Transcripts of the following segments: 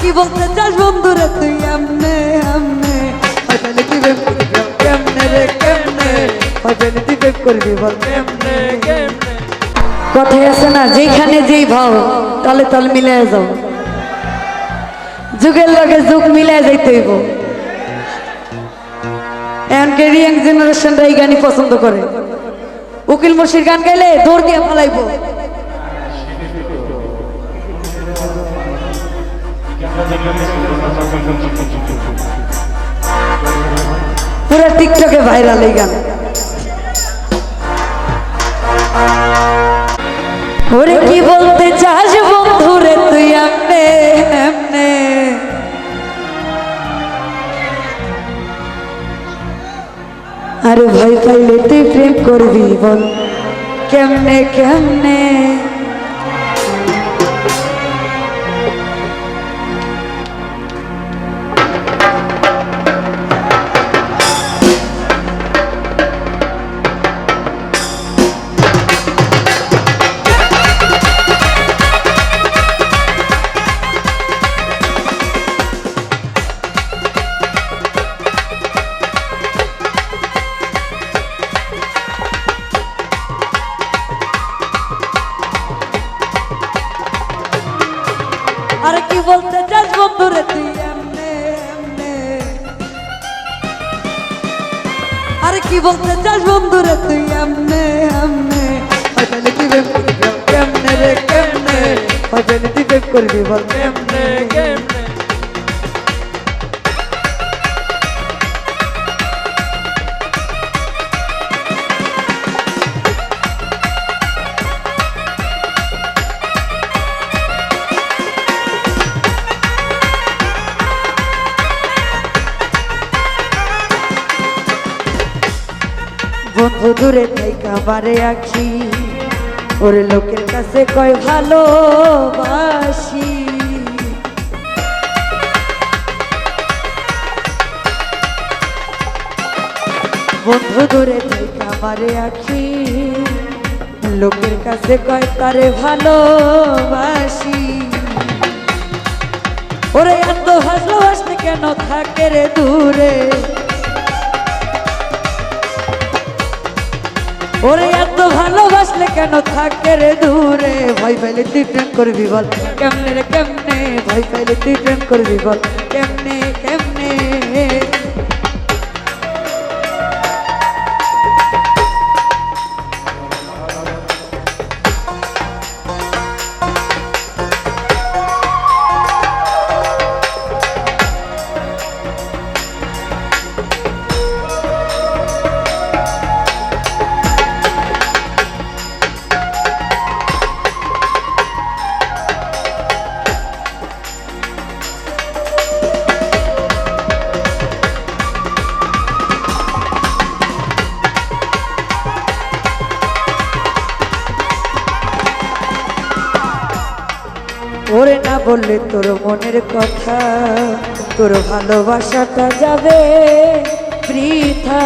কি বলতে চাস বন্ধুরে তুই? এমনে এমনে। হয় তুই প্রেম করবি? কেমনে রে, কেমনে? হয় তাহলে তুই প্রেম করবি বল? কেমনে কেমনে? কথায় আছে না, যেখানে যেই ভাও, তালে তাল মিলে যাও। যুগের লগে যুগ মিলে যাইতে হইব। এমনকে রিয়াং জেনারেশনরা এই গানই পছন্দ করে। উকিল মুর্শির গান গাইলে দৌড় দিয়ে ফালাইবো পুরো টিকটকে ভাইরাল এই গান। ওরে কি বলতে চাস বন্ধুরে তুই এমনে এমনে? আরে ভয় পাইলে তুই প্রেম করবি বল কেমনে কেমনে? বলতে চাস বন্ধুরে তুই এমনে এমনে। আরে কি বলতে চাস বন্ধুরে তুই এমনে এমনে। হয় তাহলে তুই প্রেম করবি কেমনে রে কেমনে হয় তাহলে তুই প্রেম করবি বল কেমনে বন্ধু দূরে থাইকা বারে আখি। ওরে লোকের কাছে কয় ভালোবাসি। বন্ধু দূরে থাইকা বারে আখি। লোকের কাছে কয় তারে ভালোবাসি। ওরে এত ভালোবাসলে কেন থাকে রে দূরে? ওরে এত ভালোবাসলে কেন থাকে রে দূরে? ভাই পাইলে তুই প্রেম করবি বল। কেমনে রে, কেমনে? ভাই পাইলে তুই প্রেম করবি বল। কেমনে কেমনে? ওরে না বললে তোর মনের কথা, তোর ভালোবাসাটা যাবে বৃথা।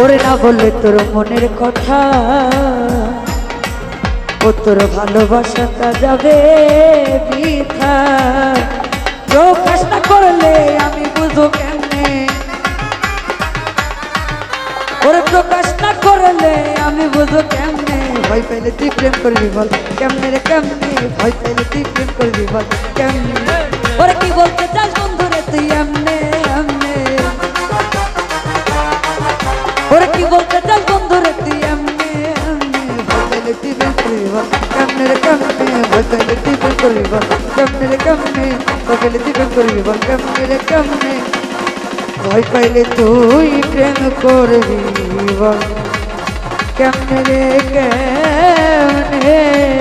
ওরে না বললে তোর মনের কথা, ও তোর ভালোবাসাটা যাবে বৃথা। প্রকাশ না করলে আমি বুঝো কেমনে ওরে প্রকাশ না করলে আমি বুঝো কেমনে? ভয় পাইলে তুই প্রেম করবি বল। কেমনে রে কেমনে? ভয় পাইলে তুই প্রেম করবি বল। কেমনে? ওরে কি বলতে চাস বন্ধু রে তুই এমনে এমনে? ওরে কি বলতে চাস বন্ধু রে তুই এমনে এমনে? ভয় পাইলে তুই প্রেম করবি বল। কেমনে রে কেমনে? ভয় পাইলে তুই প্রেম করবি বল। কেমনে রে কেমনে? ভয় পাইলে তুই প্রেম করবি বল। কেমনে রে কেমনে? ভয় পাইলে তুই প্রেম করবি কেমনে রে কেমনে?